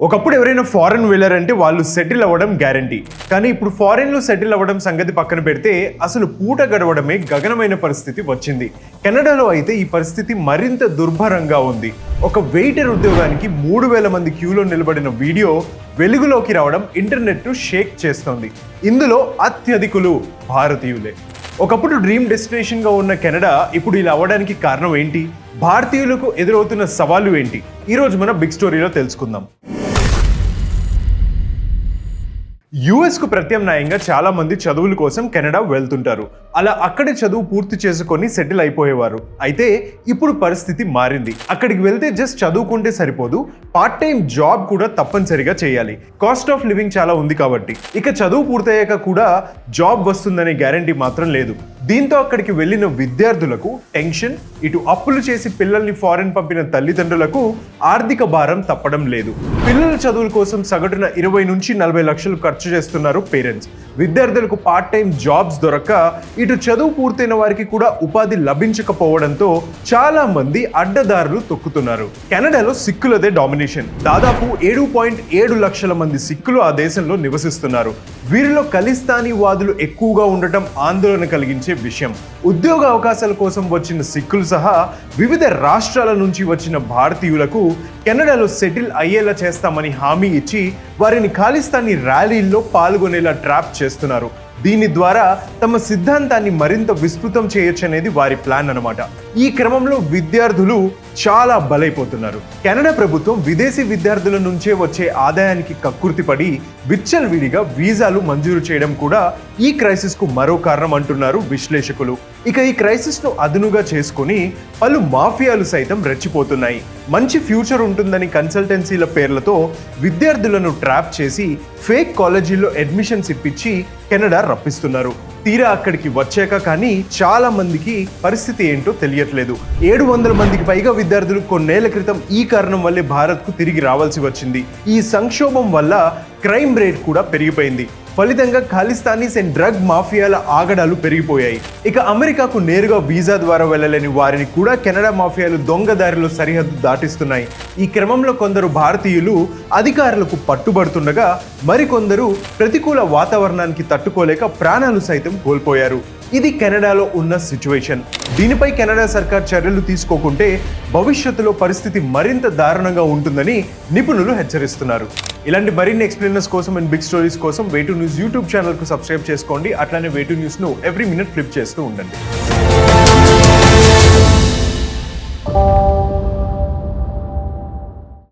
ఒకప్పుడు ఎవరైనా ఫారెన్ వెళ్ళారంటే వాళ్ళు సెటిల్ అవ్వడం గ్యారంటీ కానీ ఇప్పుడు ఫారెన్లో సెటిల్ అవ్వడం సంగతి పక్కన పెడితే అసలు పూట గడవడమే గగనమైన పరిస్థితి వచ్చింది. కెనడాలో అయితే ఈ పరిస్థితి మరింత దుర్భరంగా ఉంది. ఒక వెయిటర్ ఉద్యోగానికి మూడు వేల మంది క్యూలో నిలబడిన వీడియో వెలుగులోకి రావడం ఇంటర్నెట్ను షేక్ చేస్తోంది. ఇందులో అత్యధికులు భారతీయులే. ఒకప్పుడు డ్రీమ్ డెస్టినేషన్గా ఉన్న కెనడా ఇప్పుడు ఇలా అవ్వడానికి కారణం ఏంటి? భారతీయులకు ఎదురవుతున్న సవాళ్ళు ఏంటి? ఈరోజు మనం బిగ్ స్టోరీలో తెలుసుకుందాం. యుఎస్కు ప్రత్యామ్నాయంగా చాలామంది చదువుల కోసం కెనడా వెళ్తుంటారు. అలా అక్కడే చదువు పూర్తి చేసుకొని సెటిల్ అయిపోయేవారు. అయితే ఇప్పుడు పరిస్థితి మారింది. అక్కడికి వెళ్తే జస్ట్ చదువుకుంటే సరిపోదు. పార్ట్ టైం జాబ్ కూడా తప్పనిసరిగా చేయాలి. కాస్ట్ ఆఫ్ లివింగ్ చాలా ఉంది కాబట్టి. ఇక చదువు పూర్తయ్యాక కూడా జాబ్ వస్తుందనే గ్యారంటీ మాత్రం లేదు. దీంతో అక్కడికి వెళ్ళిన విద్యార్థులకు టెన్షన్ ఇటు అప్పులు చేసి పిల్లల్ని ఫారెన్ పంపిన తల్లిదండ్రులకు ఆర్థిక భారం తప్పడం లేదు. పిల్లల చదువుల కోసం సగటున ఇరవై నుంచి నలభై లక్షలు ఖర్చు చేస్తున్నారు పేరెంట్స్. విద్యార్థులకు పార్ట్ టైం జాబ్స్ దొరక్క ఇటు చదువు పూర్తయిన వారికి కూడా ఉపాధి లభించకపోవడంతో చాలా మంది అడ్డదారులు తొక్కుతున్నారు. కెనడాలో సిక్కులదే డామినేషన్ దాదాపు ఏడు పాయింట్ ఏడు లక్షల మంది సిక్కులు ఆ దేశంలో నివసిస్తున్నారు. వీరిలో ఖలిస్తానీ వాదులు ఎక్కువగా ఉండటం ఆందోళన కలిగించే విషయం. ఉద్యోగ అవకాశాల కోసం వచ్చిన సిక్కులు సహా వివిధ రాష్ట్రాల నుంచి వచ్చిన భారతీయులకు కెనడాలో సెటిల్ అయ్యేలా చేస్తామని హామీ ఇచ్చి వారిని ఖాళిస్తానీ ర్యాలీల్లో పాల్గొనేలా ట్రాప్ చేస్తున్నారు. దీని ద్వారా తమ సిద్ధాంతాన్ని మరింత విస్తృతం చేయొచ్చనేది వారి ప్లాన్ అనమాట ఈ క్రమంలో విద్యార్థులు చాలా బలైపోతున్నారు. కెనడా ప్రభుత్వం విదేశీ విద్యార్థుల నుంచే వచ్చే ఆదాయానికి కక్కుర్తిపడి విచ్చలవిడిగా వీసాలు మంజూరు చేయడం కూడా ఈ క్రైసిస్కు మరో కారణం అంటున్నారు విశ్లేషకులు. ఇక ఈ క్రైసిస్ను అదునుగా చేసుకుని పలు మాఫియాలు సైతం రెచ్చిపోతున్నాయి. మంచి ఫ్యూచర్ ఉంటుందని కన్సల్టెన్సీల పేర్లతో విద్యార్థులను ట్రాప్ చేసి ఫేక్ కాలేజీల్లో అడ్మిషన్స్ ఇప్పించి కెనడా రప్పిస్తున్నారు. తీరా అక్కడికి వచ్చాక కానీ చాలా మందికి పరిస్థితి ఏంటో తెలియట్లేదు. ఏడు వందల మందికి పైగా విద్యార్థులు కొన్నేళ్ళ క్రితం ఈ కారణం వల్లే భారత్కు తిరిగి రావాల్సి వచ్చింది. ఈ సంక్షోభం వల్ల క్రైమ్ రేట్ కూడా పెరిగిపోయింది. ఫలితంగా ఖాలిస్తానీస్ అండ్ డ్రగ్ మాఫియాల ఆగడాలు పెరిగిపోయాయి. ఇక అమెరికాకు నేరుగా వీసా ద్వారా వెళ్ళలేని వారిని కూడా కెనడా మాఫియాలు దొంగదారిలో సరిహద్దు దాటిస్తున్నాయి. ఈ క్రమంలో కొందరు భారతీయులు అధికారులకు పట్టుబడుతుండగా మరికొందరు ప్రతికూల వాతావరణానికి తట్టుకోలేక ప్రాణాలు సైతం కోల్పోయారు. ఇది కెనడాలో ఉన్న సిచ్యువేషన్. దీనిపై కెనడా సర్కార్ చర్యలు తీసుకోకుంటే భవిష్యత్తులో పరిస్థితి మరింత దారుణంగా ఉంటుందని నిపుణులు హెచ్చరిస్తున్నారు. ఇలాంటి మరిన్ని ఎక్స్ప్లెయినర్స్ కోసం అండ్ బిగ్ స్టోరీస్ కోసం వేటు న్యూస్ యూట్యూబ్ ఛానల్కు సబ్స్క్రైబ్ చేసుకోండి. అట్లానే వేటు న్యూస్ను ఎవ్రీ మినిట్ ఫ్లిప్ చేస్తూ ఉండండి.